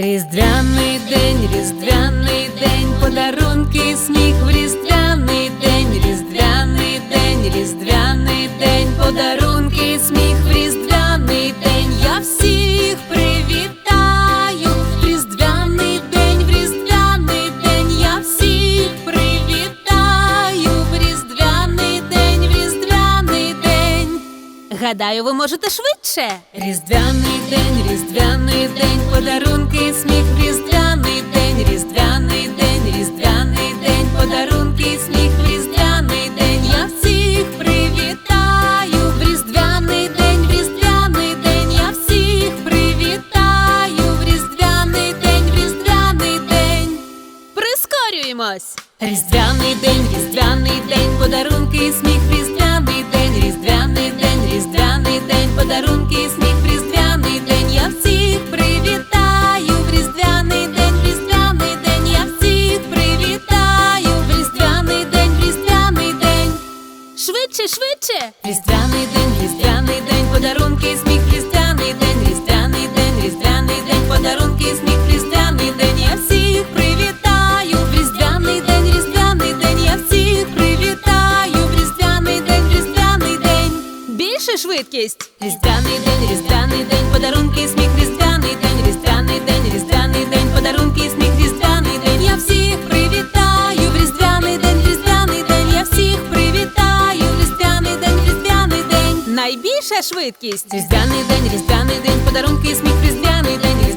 Різдвяний день, різдвяний день, подарунки, сміх в різдвяний день, різдвяний день, різдвяний день, подарунки, сміх в різдвяний Гадаю, ви можете швидше. Різдвяний день, різдвяний день, подарунки, сміх, різдвяний день, різдвяний день, подарунки, сміх, різдвяний день, різдвяний день, різдвяний день, подарунки, сміх, різдвяний день. Я всіх привітаю. В різдвяний день, різдвяний день, я всіх привітаю. В різдвяний день, різдвяний день. Найбільша швидкість. Різдвяний день, різдвяний день, подарунки, сміх, різдвяний день, різдвяний день,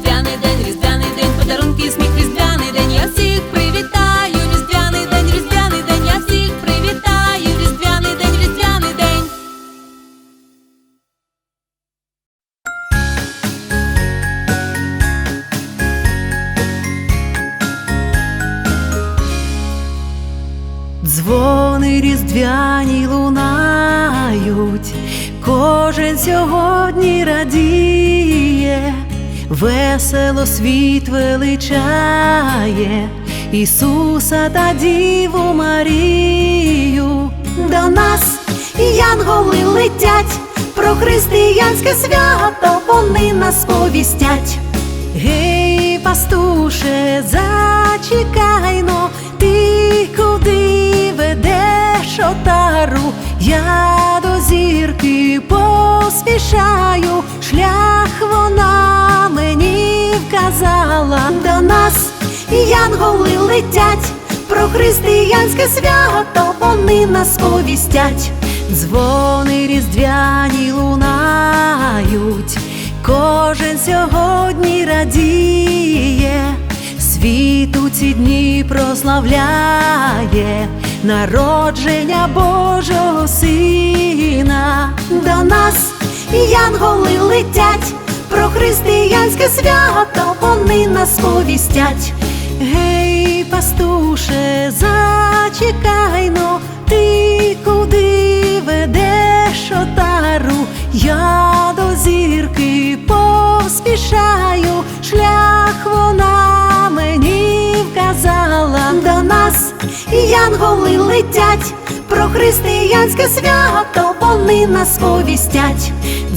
весело світ величає, Ісуса та Діву Марію. До нас янголи летять, про християнське свято вони нас повістять. Гей, пастуше, зачекайно, ти куди ведеш отару? Я до зірки поспішаю, шлях вона мені вказала. До нас янголи летять, про християнське свято вони нас повістять. Дзвони різдвяні лунають, кожен сьогодні радіє, світ у ці дні прославляє народження Божого Сина. До нас янголи летять, про християнське свято вони нас повістять. Гей, пастуше, зачекайно, ти куди ведеш отару? Я до зірки поспішаю, шлях вона мені вказала. До нас янголи летять, про християнське свято вони нас повістять.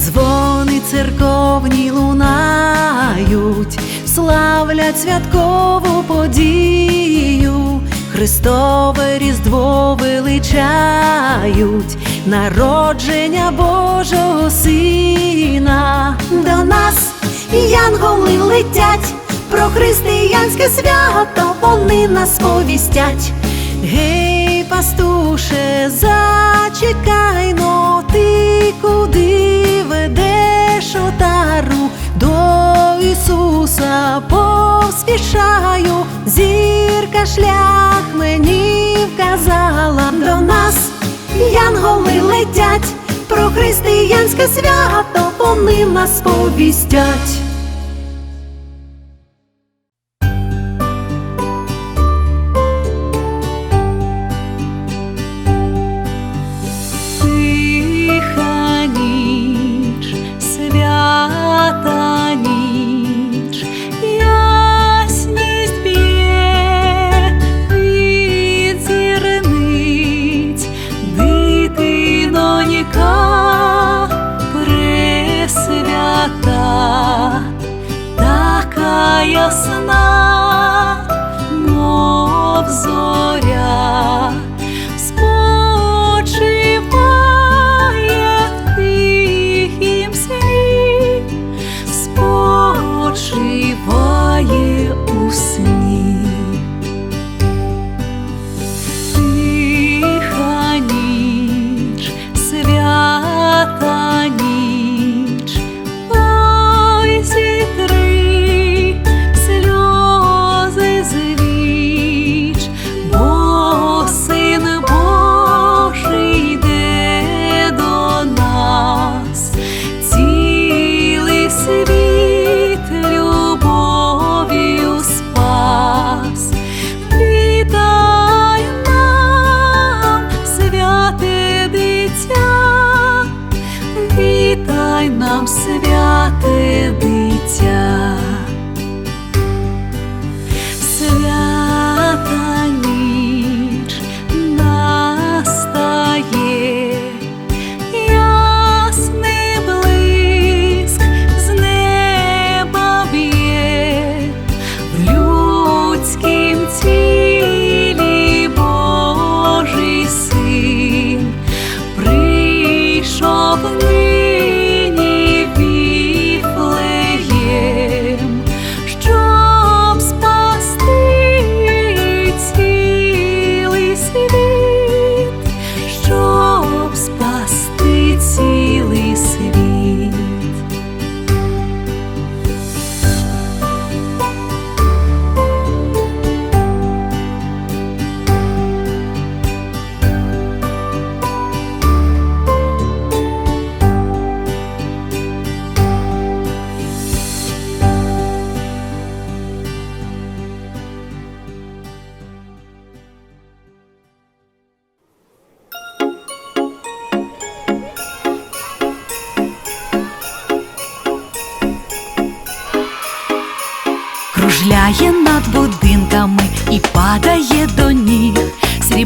Дзвони церковні лунають, славлять святкову подію. Христове Різдво величають, народження Божого Сина. До нас янголи летять, про християнське свято вони нас повістять. Гей, пастуше, зачекайно, ти куди ведеш отару? До Ісуса поспішаю, зірка шлях мені вказала. До нас янголи летять, про християнське свято вони нас повістять.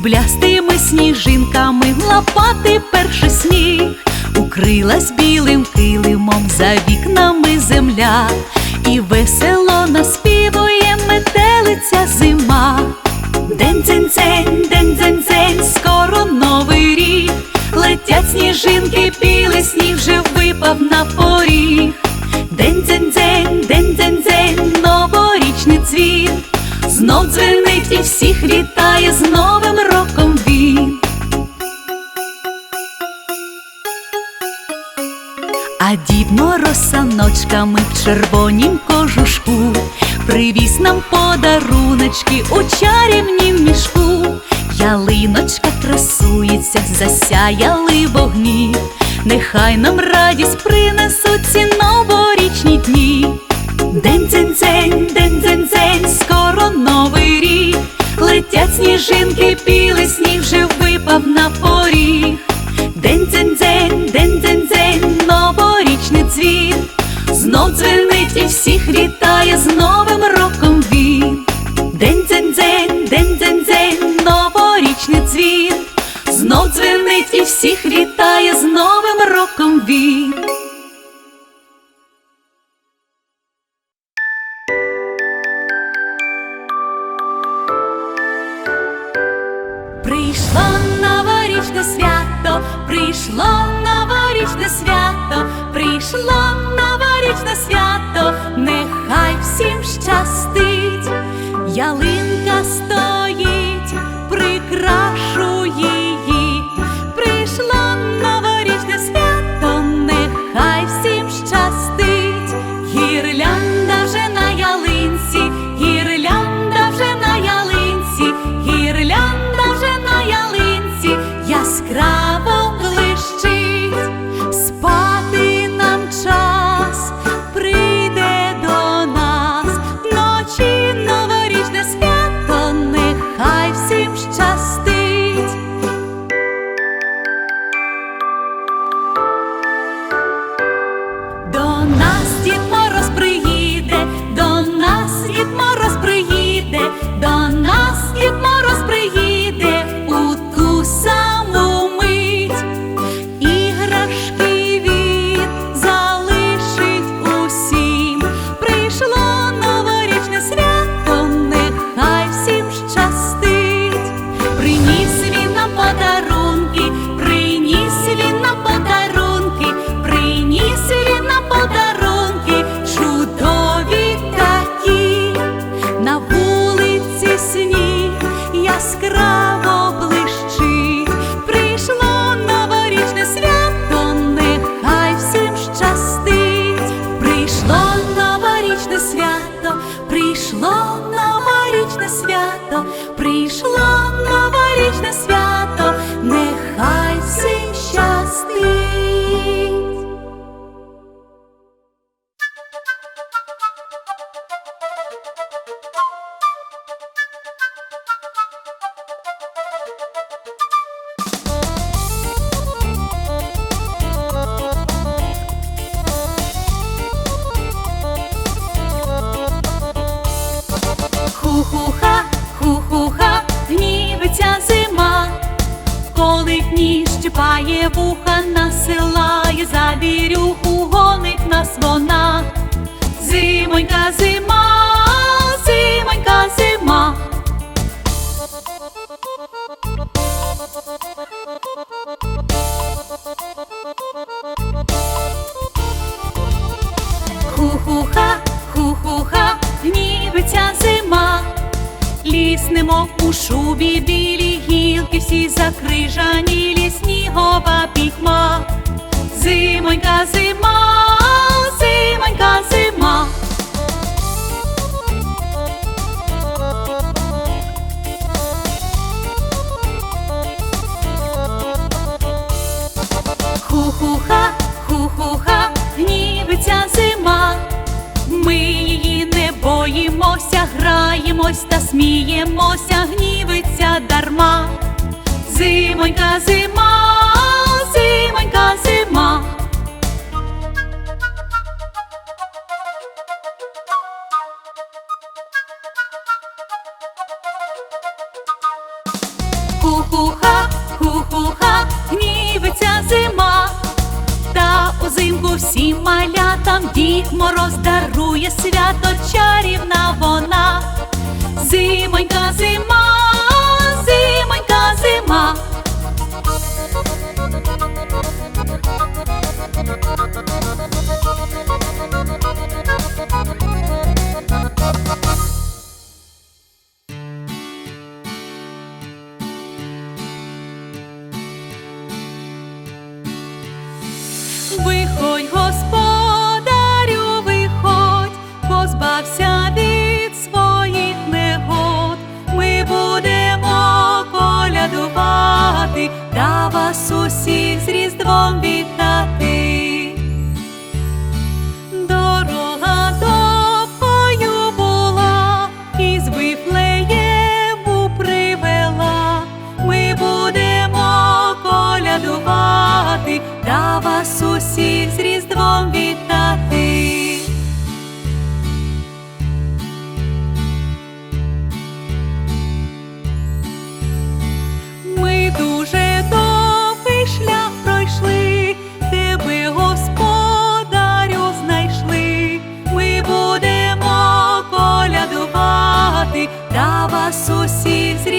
Пухлястими сніжинками лопати перший сніг, укрилась білим килимом за вікнами земля, і весело наспівує метелиця зима. День дзень дзень день дзень дзень скоро новий рік. Летять сніжинки, білий сніг вже випав на поріг. День дзень дзень день дзень дзень новорічний цвіт. Знов дзвенить і всіх вітає знову. червонім кожушку, привіз нам подаруночки у чарівнім мішку, ялиночка красується, засяяли вогні, нехай нам радість принесе. Ху-ху-ха, ху-ху-ха, гнівиться зима, ліс немов у шубі білі гілки, всі закрижані ліснігова пітьма. Зимонька зима, зимонька зима. Ху-ху-ха, ху-ху-ха. граємось та сміємося, гнівиться дарма. Зимонька зима, зимонька зима. Ку-ку-ха Влітку всім малятам дід мороз дарує свято чарівна вона. Зимонька зима, зимонька зима. Thank you. вас усіх з різдвом вітати. та вас усіх зрі.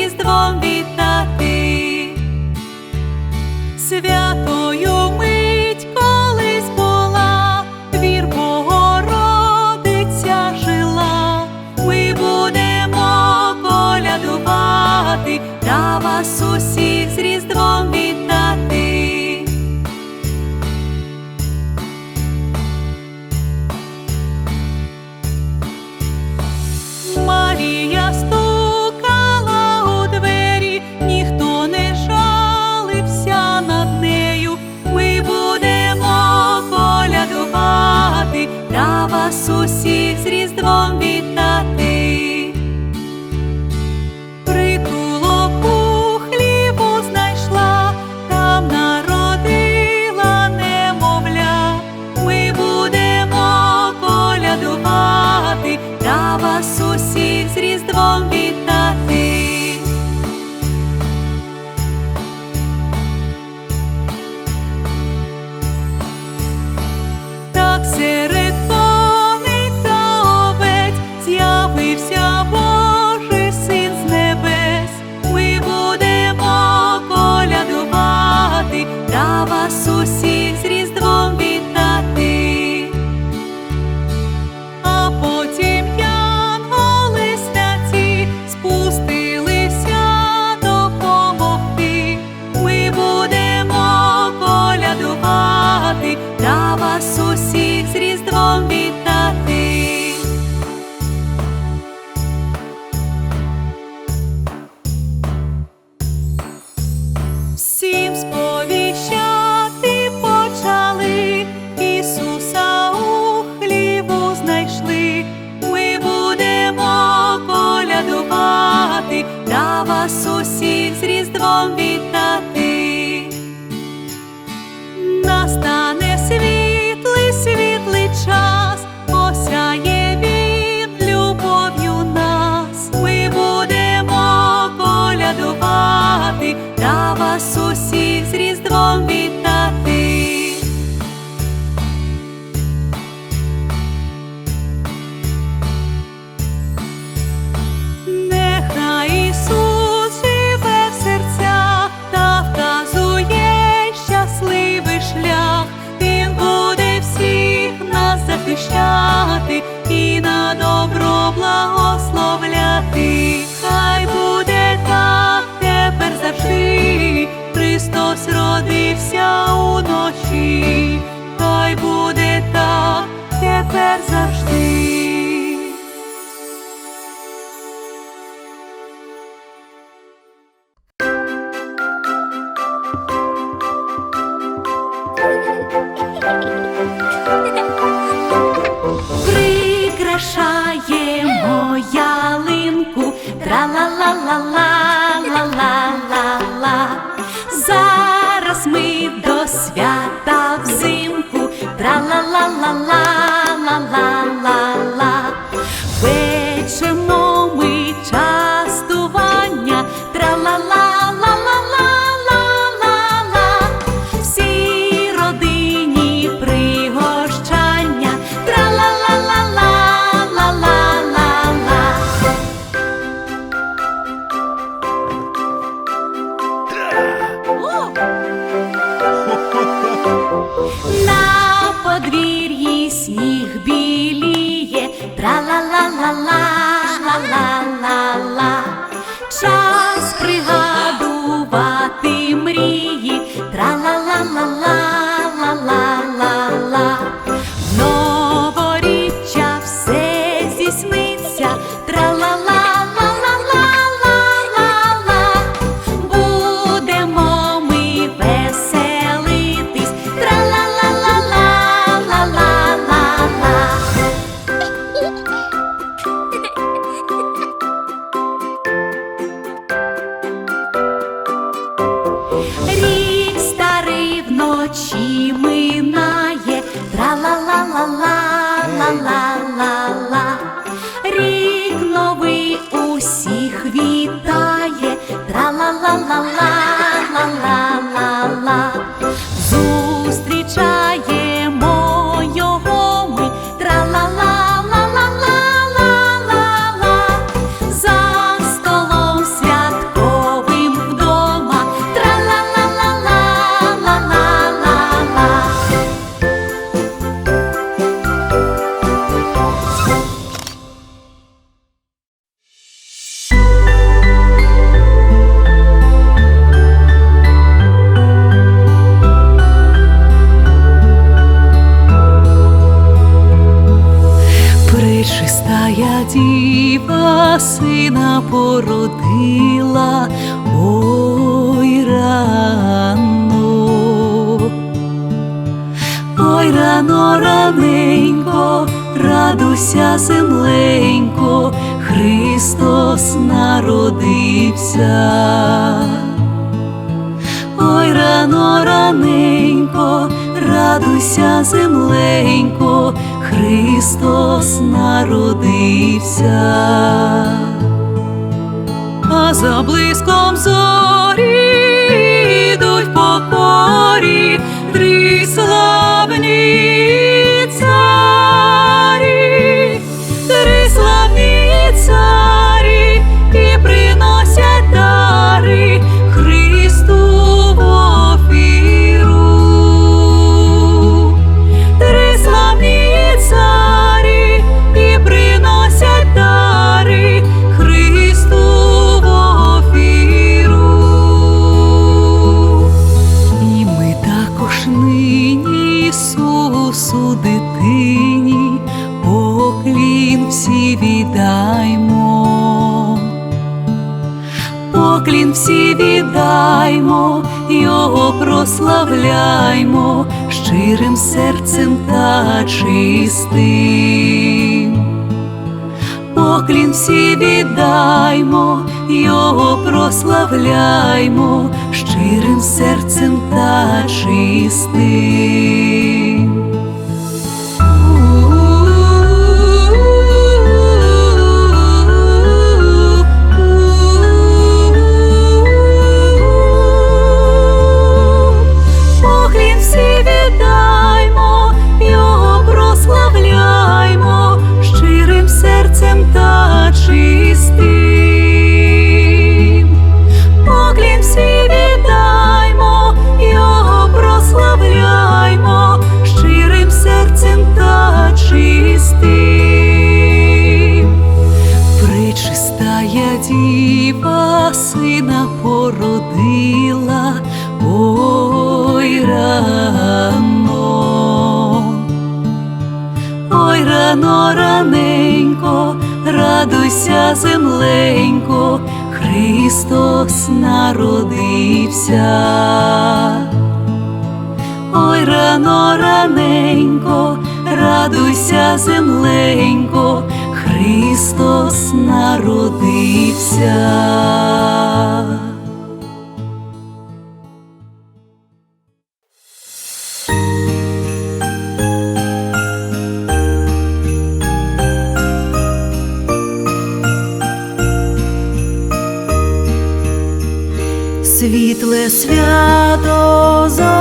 вас усіх з Різдвом вітати. Нехай Ісус в серцях та вказує щасливий шлях, Він буде всіх нас захищати і на добро. Зродився родився уночі, Той буде так тепер завжди. Прикрашає моя линку, тра-ла-ла-ла-ла. la la la la la la очі ми. Діва сина породила, ой рано, ой рано раненько, радуйся, земленько, Христос народився. Ой, рано раненько, радуйся, земленько, Христос народився. А за блиском зорі йдуть покорі, три славні чистим. Поклін всі віддаймо, Його прославляймо щирим серцем та чистим. я земленько, Христос народився, ой рано раненько, радуйся земленько, Христос народився. світле свято за.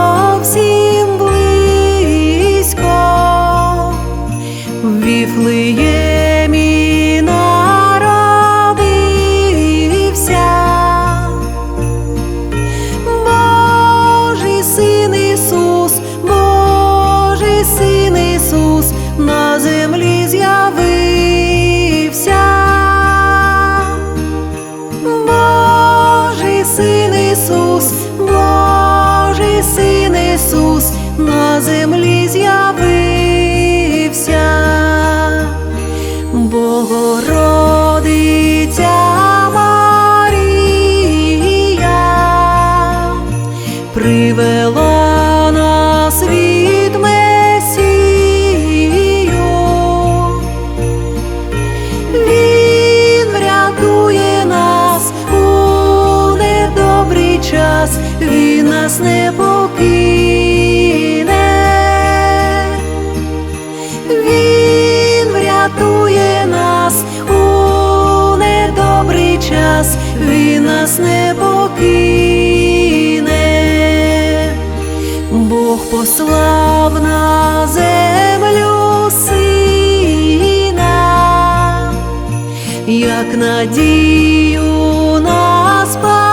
надію на спасіння.